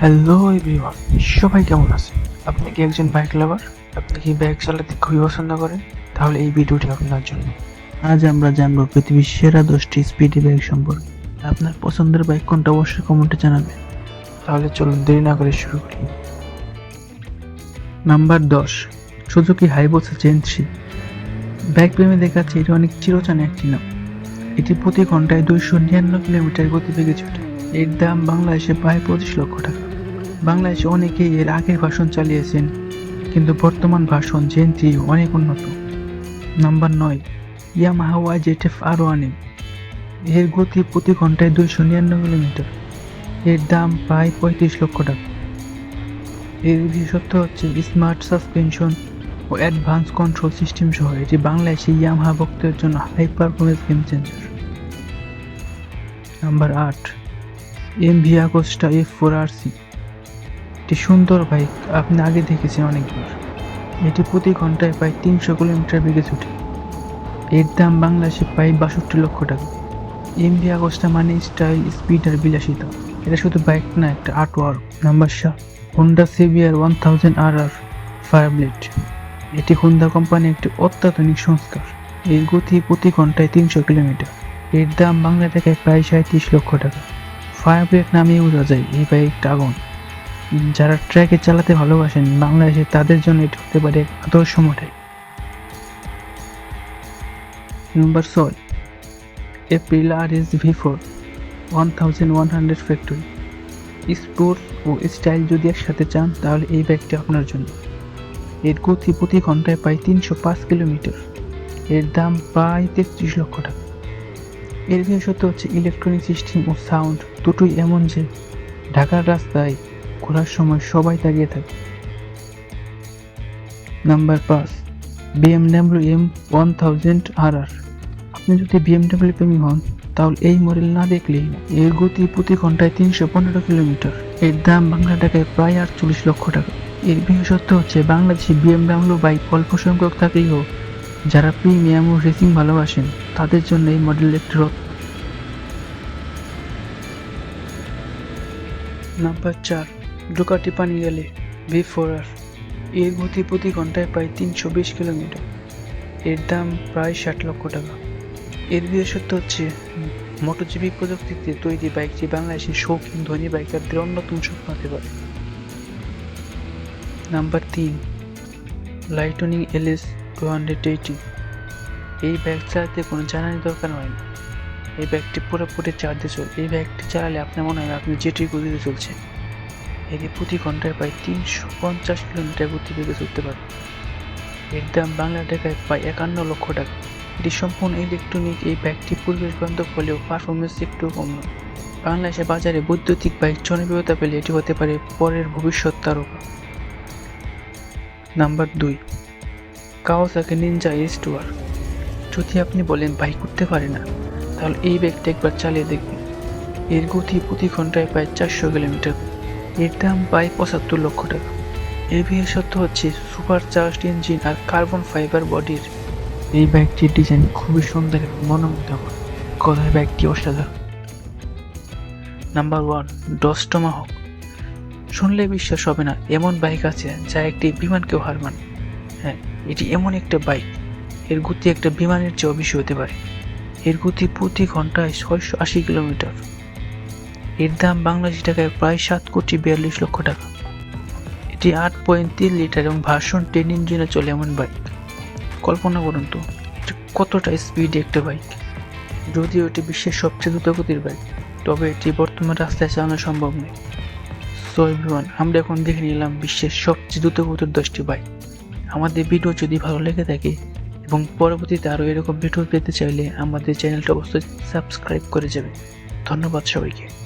Hello everyone সবাই কেমন আছে আপনি কি একজন বাইক লাভার আপনি কি বাইক চালাতে খুবই পছন্দ করেন? তাহলে এই ভিডিওটি আপনার জন্য। আজ আমরা জানব পৃথিবীর সেরা দশটি স্পিডি বাইক সম্পর্কে। আপনার পছন্দের বাইক কোনটা অবশ্যই কমেন্টে জানাবেন। তাহলে চলুন দেরি না করে শুরু করি। নাম্বার দশ Suzuki Hayabusa gen three bike প্রেমে দেখাচ্ছে, এটি অনেক চিরচানে একটি নাম। এটি প্রতি ঘন্টায় দুইশো নিরানব্বই কিলোমিটার গতিবেগে ছুটে এর দাম বাংলাদেশে প্রায় পঁচিশ লক্ষ টাকা। বাংলাদেশে অনেকেই এর আগের ভাষণ চালিয়েছেন, কিন্তু বর্তমান ভাষণ জেন থ্রি অনেক উন্নত। নাম্বার নয় Yamaha Y Z F R ওয়ানের গতি প্রতি ঘন্টায় দুইশো নিরানব্বই কিলোমিটার এর দাম প্রায় পঁয়ত্রিশ লক্ষ টাকা। এর বিশেষত্ব হচ্ছে স্মার্ট সাসপেনশন ও অ্যাডভান্স কন্ট্রোল সিস্টেম সহ এটি বাংলাদেশে ইয়ামাহা ভক্তের জন্য high performance game changer number আট M V Agusta F four R C. একটি সুন্দর বাইক, আপনি আগে দেখেছেন অনেকবার। এটি প্রতি ঘন্টায় প্রায় তিনশো কিলোমিটার বেগে ছুটে এর দাম বাংলাদেশে প্রায় বাষট্টি লক্ষ টাকা। এম ভি আকোস্টা মানে স্টাইল, স্পিড আর বিলাসিতা। এটা শুধু বাইক না, একটা আর্ট ওয়ার্ক নাম্বার সাত Honda CBR one thousand R R fire blade এটি হোন্ডা কোম্পানির একটি অত্যাধুনিক সংস্কার। এর গতি প্রতি ঘন্টায় তিনশো কিলোমিটার। এর দাম বাংলা টাকায় প্রায় সাঁত্রিশ লক্ষ টাকা। ফায়ার ব্রেক বোঝা যায় এই বাইকটা আগুন। যারা ট্র্যাকে চালাতে ভালোবাসেন, বাংলাদেশে তাদের জন্য এটি হতে পারে আদর্শ মডেল। নম্বর ছয়, Aprilia R S V four, one thousand one hundred factory. Sports ও স্টাইল যদি একসাথে চান, তাহলে এই বাইকটি আপনার জন্য। এর গতি প্রতি ঘন্টায় প্রায় তিনশো পাঁচ কিলোমিটার। এর দাম প্রায় তেত্রিশ লক্ষ টাকা। এর বিশেষত্ব হচ্ছে ইলেকট্রনিক সিস্টেম ও সাউন্ড দুটোই এমন যে ঢাকার রাস্তায় ঘোরার সময় সবাই দাঁড়িয়ে থাকে। নাম্বার পাঁচ BMW M one thousand R R আপনি যদি বিএমডাব্লিউ প্রেমী হন, তাহলে এই মডেল না দেখলেই এর গতি প্রতি ঘন্টায় তিনশো পনেরো কিলোমিটার। এর দাম বাংলা টাকায় প্রায় আটচল্লিশ লক্ষ টাকা। এর বিশেষত্ব হচ্ছে বাংলাদেশে বিএমডাব্লিউ বাইক অল্প সংখ্যক থাকলেও যারা প্রিমিয়াম ও রেসিং ভালোবাসেন, তাদের জন্য এই মডেল একটি রত্ন নাম্বার চার ডুকাটি পানি গেলে ভি ফোর আর। এর গতি প্রতি ঘন্টায় প্রায় তিনশো বিশ কিলোমিটার। এর দাম প্রায় ষাট লক্ষ টাকা। এর বিশেষত্ব হচ্ছে, মোটরজিবি প্রযুক্তিতে তৈরি বাইকটি বাংলাদেশের শৌখিন ধনী বাইকারদের অন্যতম স্বপ্ন হতে পারে নাম্বার তিন, lightning LS two hundred eighty এই ব্যাগ চালাতে কোনো জানানি দরকার হয় না। এই ব্যাগটি পুরোপুরি চার্জে চলে। এই ব্যাগটি চালালে আপনার মনে হয় আপনি যেটির গতিতে চলছে এটি প্রতি ঘন্টায় প্রায় তিনশো পঞ্চাশ কিলোমিটার গতিবেগে চলতে পারে। এর দাম বাংলা টাকায় প্রায় একান্ন লক্ষ টাকা। এটি সম্পূর্ণ ইলেকট্রনিক। এই ব্যাগটি পরিবেশ বান্ধব হলেও পারফরমেন্স একটু কম নয়। বাংলাদেশের বাজারে বৈদ্যুতিক বাইক জনপ্রিয়তা পেলে এটি হতে পারে পরের ভবিষ্যৎ তারকা। নাম্বার দুই। কাওয়াসাকি নিনজা এস টুয়ার যদি আপনি বলেন বাইক উঠতে পারে না, তাহলে এই ব্যাগটা একবার চালিয়ে দেখবেন এর গতি প্রতি ঘন্টায় প্রায় চারশো কিলোমিটার। এর দাম প্রায় পঁচাত্তর লক্ষ টাকা। এর বিশেষত্ব হচ্ছে সুপার চার্জড ইঞ্জিন আর কার্বন ফাইবার বডির। এই ব্যাগটির ডিজাইন খুবই সুন্দর এবং মনোমুগ্ধকর। কথায় ব্যাগটি অসাধারণ। নাম্বার ওয়ান ডস্টমা হক শুনলে বিশ্বাস হবে না, এমন বাইক আছে যা একটি বিমানকেও হার মানে। হ্যাঁ এটি এমন একটা বাইক এর গতি একটা বিমানের চেয়েও বেশি হতে পারে। এর গতি প্রতি ঘন্টায় ছয়শো আশি কিলোমিটার। এর দাম বাংলাদেশি টাকায় প্রায় সাত কোটি বিয়াল্লিশ লক্ষ টাকা। এটি আট পয়েন্ট তিন লিটার এবং ভার্সন টেন ইঞ্জিনে চলে এমন বাইক। কল্পনা করুন তো কতটা স্পিডে একটা বাইক। যদিও এটি বিশ্বের সবচেয়ে দ্রুতগতির বাইক, তবে এটি বর্তমান রাস্তায় চালানো সম্ভব নয়। সো আমরা এখন দেখে নিলাম বিশ্বের সবচেয়ে দ্রুতগতির দশটি বাইক। আমাদের ভিডিও যদি ভালো লেগে থাকে এবং পরবর্তীতে আরও এরকম ভিডিও পেতে চাইলে আমাদের চ্যানেলটা অবশ্যই সাবস্ক্রাইব করে যাবে। ধন্যবাদ সবাইকে।